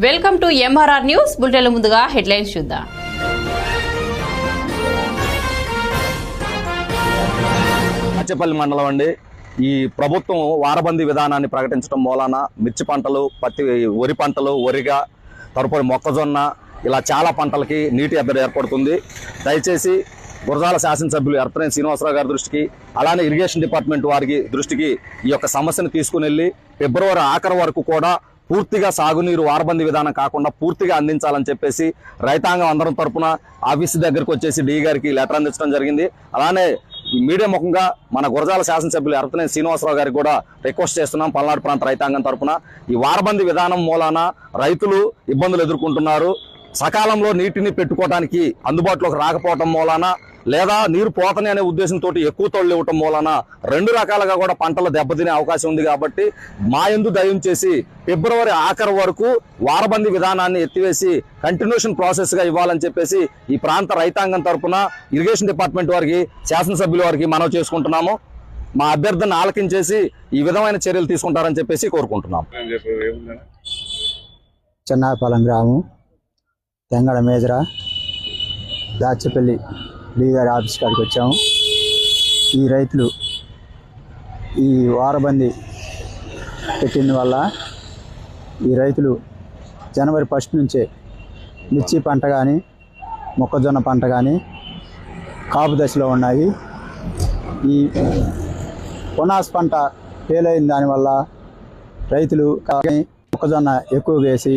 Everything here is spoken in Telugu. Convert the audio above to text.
Welcome to MRR news bulletin ముందుగా హెడ్లైన్స్ చూద్దాం. అచ్చపల్లి మండలం అండి. ఈ ప్రభుత్వం వారబందీ విధానాన్ని ప్రకటించడం మూలాన మిర్చి పంటలు పత్తి వరి పంటలు వరిగా తదుపరి మొక్కజొన్న ఇలా చాలా పంటలకి నీటి ఎద్దడి ఏర్పడుతుంది. దయచేసి గురజాల శాసనసభ్యులు ఎర్తనేని శ్రీనివాసరావు గారి దృష్టికి అలానే ఇరిగేషన్ డిపార్ట్మెంట్ వారికి దృష్టికి ఈ యొక్క సమస్యను తీసుకుని వెళ్ళి ఫిబ్రవరి ఆఖరి వరకు కూడా పూర్తిగా సాగునీరు వారబంది విధానం కాకుండా పూర్తిగా అందించాలని చెప్పేసి రైతాంగం అందరం తరపున ఆఫీస్ దగ్గరికి వచ్చేసి డి గారికి లెటర్ అందించడం జరిగింది. అలానే మీడియా ముఖంగా మన గురజాల శాసనసభ్యులు ఎరతనే శ్రీనివాసరావు గారికి కూడా రిక్వెస్ట్ చేస్తున్నాం పల్నాడు ప్రాంత రైతాంగం తరపున. ఈ వారబంది విధానం మూలాన రైతులు ఇబ్బందులు ఎదుర్కొంటున్నారు. సకాలంలో నీటిని పెట్టుకోవడానికి అందుబాటులోకి రాకపోవటం మూలాన లేదా నీరు పోతని అనే ఉద్దేశంతో ఎక్కువ తొళ్ళు ఇవ్వటం మూలాన రెండు రకాలుగా కూడా పంటలు దెబ్బతినే అవకాశం ఉంది కాబట్టి మా ఎందు దయం చేసి ఫిబ్రవరి ఆఖరి వరకు వారబంది విధానాన్ని ఎత్తివేసి కంటిన్యూషన్ ప్రాసెస్గా ఇవ్వాలని చెప్పేసి ఈ ప్రాంత రైతాంగం తరపున ఇరిగేషన్ డిపార్ట్మెంట్ వారికి శాసనసభ్యుల వారికి మనవి చేసుకుంటున్నాము. మా అభ్యర్థన ఆలకించేసి ఈ విధమైన చర్యలు తీసుకుంటారని చెప్పేసి కోరుకుంటున్నాం చెన్నాయపాలెం గ్రామం తెంగడ మేజర దాచపల్లి బీఆర్ గారి ఆఫీస్ కాడికి వచ్చాము. ఈ రైతులు ఈ వారబంది పెట్టిన వల్ల ఈ రైతులు జనవరి ఫస్ట్ నుంచే మిర్చి పంట కానీ మొక్కజొన్న పంట కానీ కాపు దశలో ఉన్నాయి. ఈ పొనాస్ పంట ఫెయిల్ అయిన దానివల్ల రైతులు కానీ మొక్కజొన్న ఎక్కువ వేసి